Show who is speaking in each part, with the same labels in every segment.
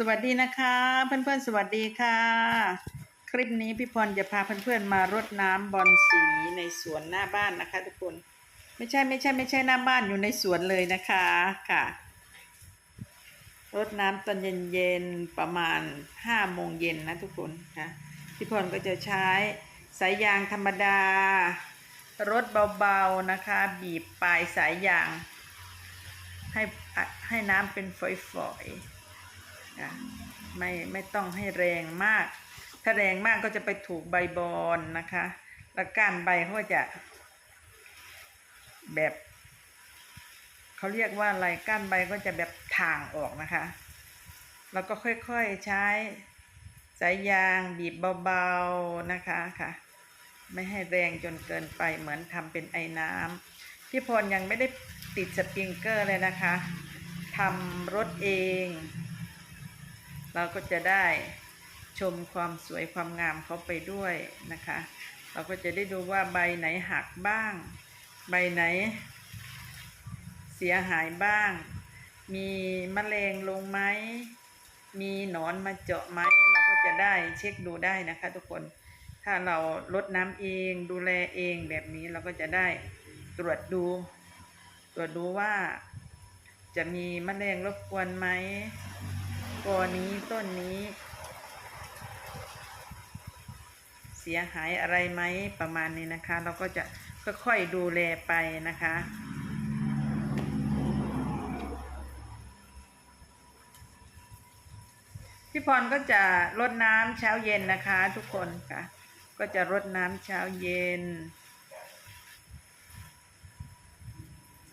Speaker 1: สวัสดีนะคะ เพื่อนๆ สวัสดีค่ะ คลิปนี้พี่พรจะพาเพื่อนๆมารดน้ำบอนสีในสวนหน้าบ้านนะคะ ทุกคนไม่ใช่ไม่ใช่ไม่ใช่หน้าบ้านอยู่ในสวนเลยนะคะค่ะรดน้ำตอนเย็นๆประมาณห้าโมงเย็นนะทุกคนค่ะพี่พรก็จะใช้สายยางธรรมดารดเบาๆนะคะ บีบปลายสายยาง ให้ให้น้ำเป็นฝอยๆะไม่ไม่ต้องให้แรงมาก ถ้าแรงมากก็จะไปถูกใบบอนนะคะ แล้วก้านใบเขาก็จะ แบบเขาเรียกว่าอะไรก้านใบก็จะแบบถ่างออกนะคะ แล้วก็ค่อยๆใช้สายยางบีบเบาๆนะคะค่ะ ไม่ให้แรงจนเกินไปเหมือนทำเป็นไอ้น้ำพี่พรยังไม่ได้ติดสปริงเกอร์เลยนะคะทำรถเอง เราก็จะได้ชมความสวยความงามเขาไปด้วยนะคะ เราก็จะได้ดูว่าใบไหนหักบ้าง ใบไหน เสียหายบ้าง มีมแมลงลงไหมมีหนอนมาเจาะไหมเราก็จะได้เช็คดูได้นะคะทุกคนถ้าเราลดน้ำเองดูแลเองแบบนี้เราก็จะได้ตรวจดู ตรวจดูว่าจะมีมแมลงรบกวนไหม กอนี้ต้นนี้ เสียหายอะไรไหมประมาณนี้นะคะ เราก็จะค่อยๆดูแลไปนะคะพี่พรก็จะรดน้ำเช้าเย็นนะคะ ทุกคนค่ะ ก็จะรดน้ำเช้าเย็น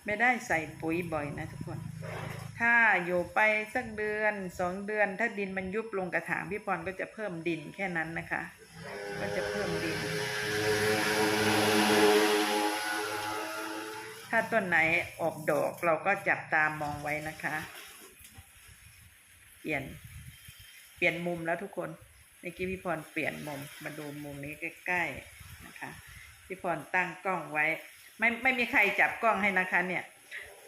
Speaker 1: ไม่ได้ใส่ปุ๋ยบ่อยนะทุกคน ถ้าอยู่ไปสักเดือนสองเดือน ถ้าดินมันยุบลงกระถางพี่พรก็จะเพิ่มดินแค่นั้นนะคะ ก็จะเพิ่มดิน ถ้าต้นไหนออกดอกเราก็จับตามองไว้นะคะ เปลี่ยน เปลี่ยนมุมแล้วทุกคนเมื่อกี้พี่พรเปลี่ยนมุมมาดูมุมนี้ใกล้ๆนะคะพี่พรตั้งกล้องไว้ ไม่ไม่มีใครจับกล้องให้นะคะเนี่ย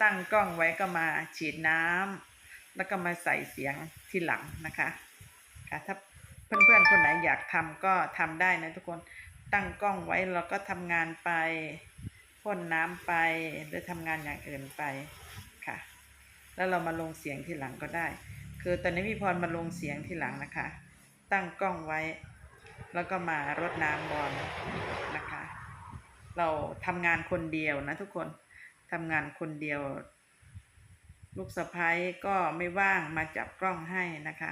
Speaker 1: ตั้งกล้องไว้ก็มาฉีดน้ำแล้วก็มาใส่เสียงทีหลังนะคะค่ะถ้าเพื่อนๆคนไหนอยากทำก็ทำได้นะทุกคนตั้งกล้องไว้เราก็ทำงานไปพ่นน้ำไปหรือทำงานอย่างอื่นไปค่ะ แล้วเรามาลงเสียงทีหลังก็ได้ คือตอนนี้พี่พรมาลงเสียงทีหลังนะคะ ตั้งกล้องไว้ แล้วก็มารดน้ำบอลนะคะ เราทำงานคนเดียวนะทุกคน ทำงานคนเดียว ลูกสะพ้ยก็ไม่ว่างมาจับกล้องให้นะคะ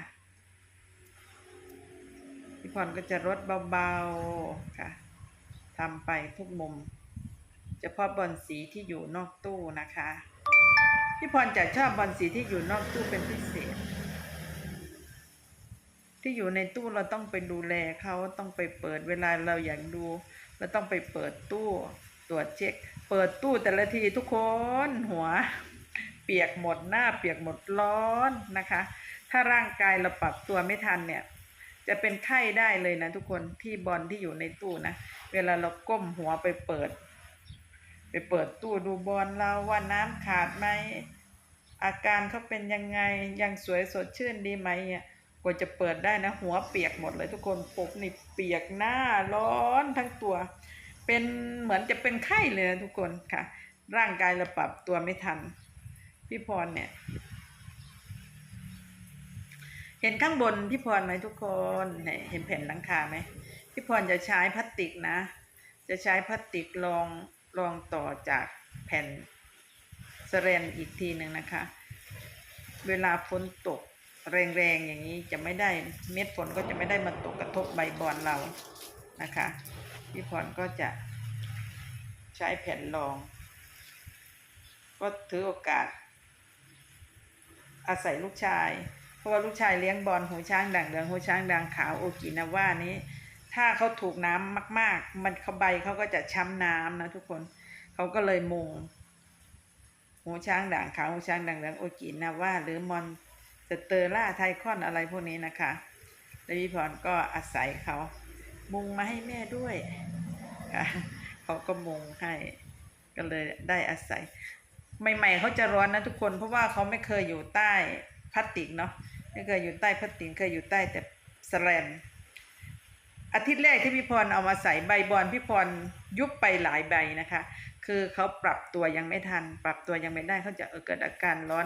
Speaker 1: พี่พรก็จะรดเบาๆค่ะทำไปทุกมุมเฉพาะบอลสีที่อยู่นอกตู้นะคะพี่พรจะชอบบอลสีที่อยู่นอกตู้เป็นพิเศษ ที่อยู่ในตู้เราต้องไปดูแลเขาต้องไปเปิดเวลาเราอยากดู เราต้องไปเปิดตู้ ตรวจเช็ค เปิดตู้แต่ละทีทุกคนหัว เปียกหมดหน้าเปียกหมดร้อนนะคะ ถ้าร่างกายเราปรับตัวไม่ทันเนี่ย จะเป็นไข้ได้เลยนะทุกคนที่บอลที่อยู่ในตู้นะ เวลาเราก้มหัวไปเปิด ไปเปิดตู้ดูบอลเราว่าน้ำขาดไหมอาการเขาเป็นยังไงยังสวยสดชื่นดีไหมเนี่ยกว่าจะเปิดได้นะ หัวเปียกหมดเลยทุกคนปกนี่เปียกหน้าร้อนทั้งตัว เป็นเหมือนจะเป็นไข้เลยนะทุกคนค่ะ ร่างกายเราปรับตัวไม่ทัน พี่พรเนี่ย เห็นข้างบนพี่พรไหมทุกคนเนี่ยเห็นแผ่นหลังคาไหมพี่พรจะใช้พลาสติกนะ จะใช้พลาสติกรองรองต่อจากแผ่นสแรนอีกทีหนึ่งนะคะ เวลาฝนตกแรงๆอย่างนี้จะไม่ได้เม็ดฝนก็จะไม่ได้มาตกกระทบใบบอนเรานะคะ พี่พรก็จะใช้แผ่นรอง ก็ถือโอกาส อาศัยลูกชาย เพราะว่าลูกชายเลี้ยงบอลหูช้างด่างเหลืองหูช้างด่างขาวโอกินาว่านี้ ถ้าเขาถูกน้ำมาก ๆ มันเขาใบเขาก็จะช้ำน้ำนะทุกคนเขาก็เลยมุงหูช้างด่างขาวหูช้างด่างเหลืองโอกินาว่าหรือมอนสเตอร่าไทคอนอะไรพวกนี้นะคะแล้วพี่พรก็อาศัยเขา มุงมาให้แม่ด้วยค่ะเขาก็มุงให้ก็เลยได้อาศัย ใหม่ ๆเขาจะร้อนนะทุกคนเพราะว่าเขาไม่เคยอยู่ใต้พลาสติกเนาะไม่เคยอยู่ใต้พลาสติกเคยอยู่ใต้แต่สแลนอาทิตย์แรกที่พี่พรเอามาใส่ใบบอลพี่พรยุบไปหลายใบนะคะ คือเขาปรับตัวยังไม่ทัน ปรับตัวยังไม่ได้เขาจะเเกิดอาการร้อน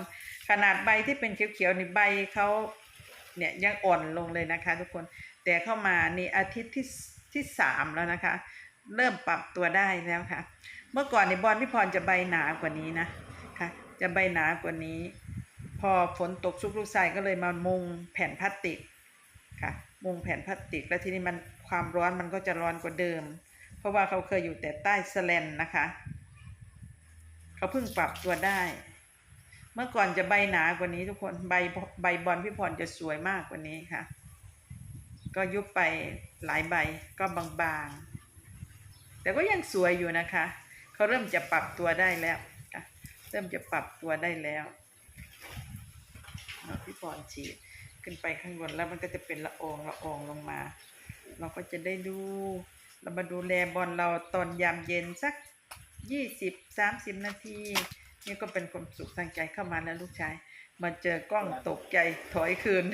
Speaker 1: ขนาดใบที่เป็นเขียวๆนี่ใบเขาเนี่ยยังอ่อนลงเลยนะคะ ทุกคน แต่เข้ามาในอาทิตย์ที่ที่สามแล้วนะคะ เริ่มปรับตัวได้แล้วค่ะ เมื่อก่อนในบอลพี่พรจะใบหนากว่านี้นะค่ะ จะใบหนากว่านี้ พอฝนตกชุกลูกทรายก็เลยมามุงแผ่นพลาสติกค่ะ มุงแผ่นพลาสติก แล้วทีนี้มันความร้อนมันก็จะร้อนกว่าเดิม เพราะว่าเขาเคยอยู่แต่ใต้สแลนนะคะเขาเพิ่งปรับตัวได้ เมื่อก่อนจะใบหนากว่านี้ทุกคนใบใบบอลพี่พรจะสวยมากกว่านี้ค่ะ ก็ยุบไปหลายใบก็บางๆ แต่ก็ยังสวยอยู่นะคะ เขาเริ่มจะปรับตัวได้แล้วเริ่มจะปรับตัวได้แล้วพี่พรฉีดขึ้นไปข้างบนแล้วมันก็จะเป็นละอองละอองลงมา เราก็จะได้ดู เรามาดูแลบอลเราตอนยามเย็นสักยี่สิบสามสิบนาทีนี่ก็เป็นความสุขทางใจเข้ามาแล้วลูกชาย มาเจอกล้องตกใจถอยคืน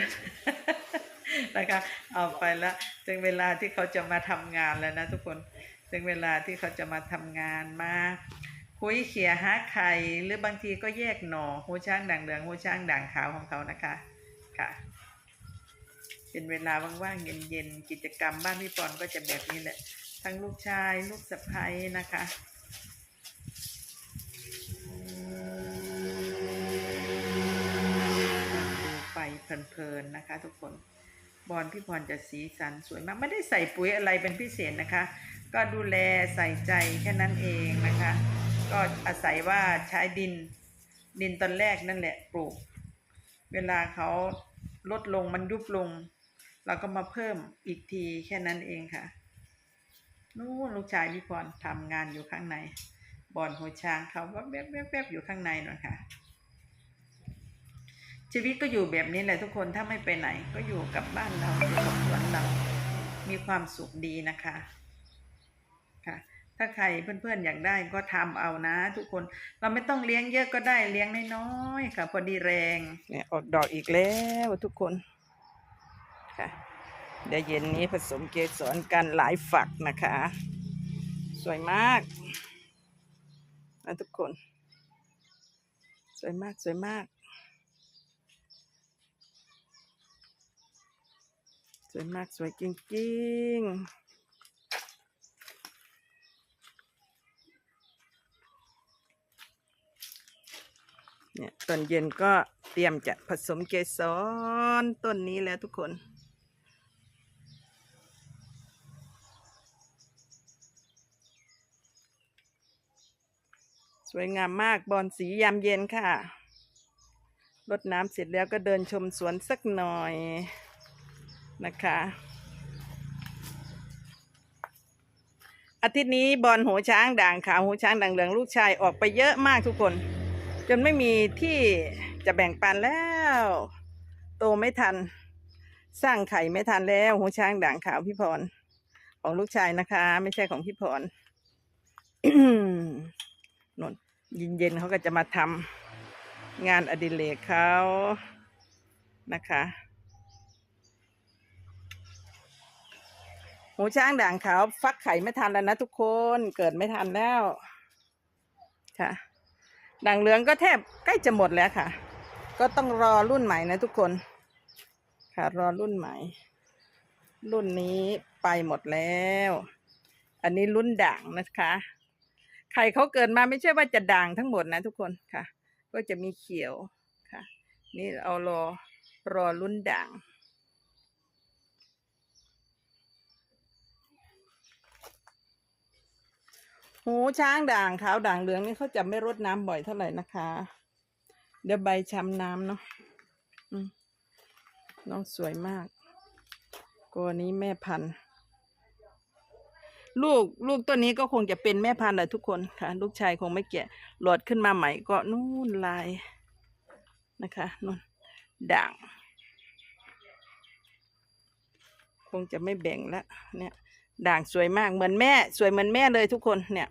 Speaker 1: นะคะเอาไปแล้วถึงเวลาที่เขาจะมาทำงานแล้วนะทุกคนถึงเวลาที่เขาจะมาทำงานมาคุยเขี่ยหาไข่หรือบางทีก็แยกหน่อหูช้างด่างเหลืองหูช้างด่างขาวของเขานะคะค่ะ เป็นเวลาว่างๆเย็นๆกิจกรรมบ้านพี่ปอนก็จะแบบนี้แหละ ทั้งลูกชายลูกสะใภ้นะคะดูไปเพลินๆนะคะทุกคน บอลพี่พรจะสีสันสวยมากไม่ได้ใส่ปุ๋ยอะไรเป็นพิเศษนะคะ ก็ดูแลใส่ใจแค่นั้นเองนะคะ ก็อาศัยว่าใช้ดินดินตอนแรกนั่นแหละปลูก เวลาเขาลดลงมันยุบลง เราก็มาเพิ่มอีกทีแค่นั้นเองค่ะนู่นลูกชายพี่พรทำงานอยู่ข้างในบอนหัวช้างเขาแวบแวบแวบแวบอยู่ข้างในนั่นค่ะ ชีวิตก็อยู่แบบนี้แหละทุกคนถ้าไม่ไปไหน ก็อยู่กับบ้านเราอยู่กับสวนเรา มีความสุขดีนะคะค่ะถ้าใครเพื่อนๆอยากได้ก็ทำเอานะ ทุกคนเราไม่ต้องเลี้ยงเยอะก็ได้เลี้ยงน้อยๆค่ะ พอดีแรงเนี่ยออกดอกอีกแล้วทุกคนค่ะเดี๋ยวเย็นนี้ผสมเกสรกันหลายฝักนะคะ สวยมากนะทุกคน สวยมากสวยมาก ส วยมากสวยจริงๆเนี่ยตอนเย็นก็เตรียมจะผสมเกสรต้นนี้แล้วทุกคน สวยงามมากบอนสียามเย็นค่ะรดน้ำเสร็จแล้วก็เดินชมสวนสักหน่อย นะคะ อาทิตย์นี้บอลหัวช้างด่างขาวหัวช้างด่างเหลืองลูกชายออกไปเยอะมากทุกคน จนไม่มีที่จะแบ่งปันแล้ว โตไม่ทัน สร้างไข่ไม่ทันแล้วหัวช้างด่างขาวพี่พร ของลูกชายนะคะ ไม่ใช่ของพี่พรนนเย็นๆเขาก็จะมาทำงานอดิเรกเขานะคะ หูช้างด่างขาว ฟักไข่ไม่ทันแล้วนะทุกคนเกิดไม่ทันแล้ว ค่ะ ด่างเหลืองก็แทบใกล้จะหมดแล้วค่ะ ก็ต้องรอรุ่นใหม่นะทุกคน ค่ะรอรุ่นใหม่ รุ่นนี้ไปหมดแล้ว อันนี้รุ่นด่างนะคะไข่เขาเกิดมาไม่ใช่ว่าจะด่างทั้งหมดนะทุกคนค่ะ ก็จะมีเขียวค่ะ นี่เอารอรอรุ่นด่าง หูช้างด่างขาวด่างเหลืองนี่เขาจะไม่รดน้ำบ่อยเท่าไหร่นะคะ เดี๋ยวใบช้ำน้ำเนาะน้องสวยมากตัวนี้แม่พันธุ์ ลูกลูกตัวนี้ก็คงจะเป็นแม่พันธุ์แหละทุกคนค่ะ ลูกชายคงไม่แกะหลอดขึ้นมาใหม่ก็นู่นลายนะคะนู่นด่าง คงจะไม่แบ่งแล้วเนี่ย ด่างสวยมากเหมือนแม่ สวยเหมือนแม่เลยทุกคนเนี่ย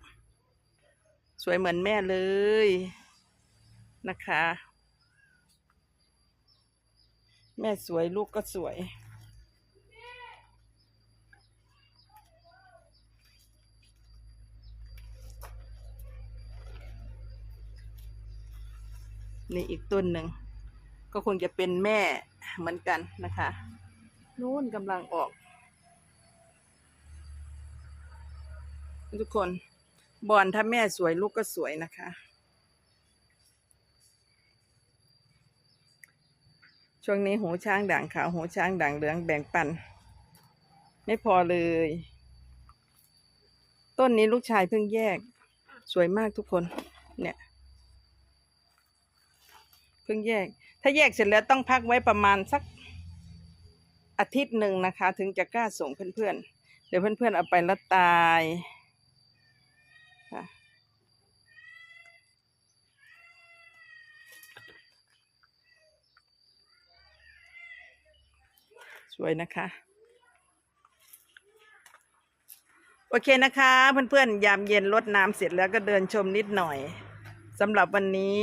Speaker 1: สวยเหมือนแม่เลยนะคะ แม่สวยลูกก็สวย นี่อีกต้นหนึ่ง ก็คงจะเป็นแม่เหมือนกันนะคะ นู้นกำลังออก ทุกคนบอนถ้าแม่สวยลูกก็สวยนะคะ ช่วงนี้หูช้างด่างขาวหูช้างด่างเหลืองแบ่งปัน ไม่พอเลย ต้นนี้ลูกชายเพิ่งแยก สวยมากทุกคน เนี่ยเพิ่งแยก ถ้าแยกเสร็จแล้วต้องพักไว้ประมาณสักอาทิตย์หนึ่งนะคะ ถึงจะกล้าส่งเพื่อนๆเดี๋ยวเพื่อนๆเอาไปล้วตาย สวยนะคะ โอเคนะคะ เพื่อนๆ ยามเย็นรดน้ำเสร็จแล้วก็เดินชมนิดหน่อยสำหรับวันนี้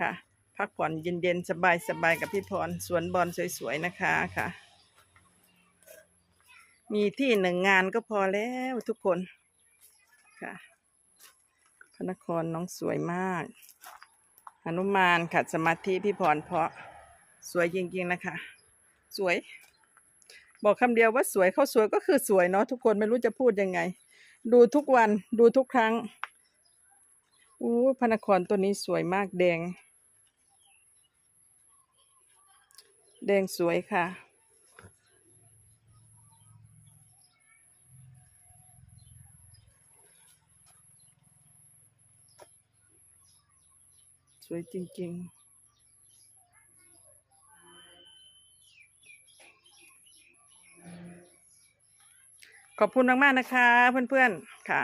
Speaker 1: ค่ะ พักผ่อนเย็นๆ สบายๆ กับพี่พรสวนบอลสวยๆ นะคะค่ะ มีที่หนึ่งงานก็พอแล้วทุกคนค่ะพระนครน้องสวยมากหนุมานขัดสมาธิพี่พรเพราะสวยจริงๆนะคะ สวย บอกคำเดียวว่าสวยเขาสวยก็คือสวยเนาะทุกคนไม่รู้จะพูดยังไง ดูทุกวันดูทุกครั้งอู้พระนครตัวนี้สวยมากแดง แดงสวยค่ะ สวยจริง ๆ ขอบคุณมากๆนะคะ เพื่อนๆค่ะ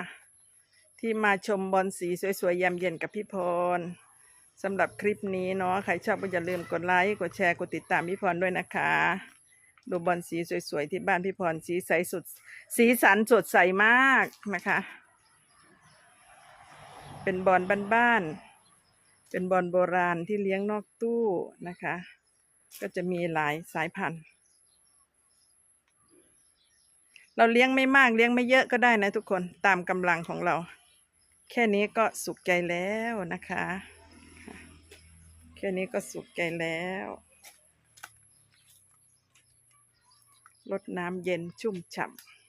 Speaker 1: ที่มาชมบอลสีสวยๆยามเย็นกับพี่พรสำหรับคลิปนี้เนาะใครชอบก็อย่าลืมกดไลค์กดแชร์กดติดตามพี่พรด้วยนะคะดูบอลสีสวยๆที่บ้านพี่พรสีใสสุดสีสันสดใสมากนะคะ เป็นบอลบ้านๆเป็นบอลโบราณที่เลี้ยงนอกตู้นะคะ ก็จะมีหลายสายพันธุ์ เราเลี้ยงไม่มากเลี้ยงไม่เยอะก็ได้นะทุกคนตามกำลังของเรา แค่นี้ก็สุขใจแล้วนะคะ แค่นี้ก็สุขใจแล้วรดน้ำเย็นชุ่มฉ่ำ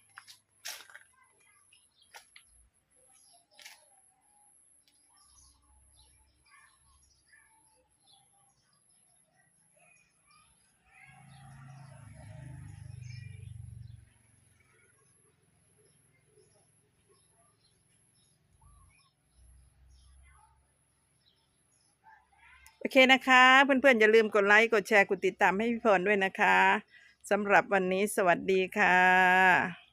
Speaker 1: โอเคนะคะ เพื่อนๆ อย่าลืมกดไลค์ กดแชร์ กดติดตามให้พี่พรด้วยนะคะสำหรับวันนี้สวัสดีค่ะ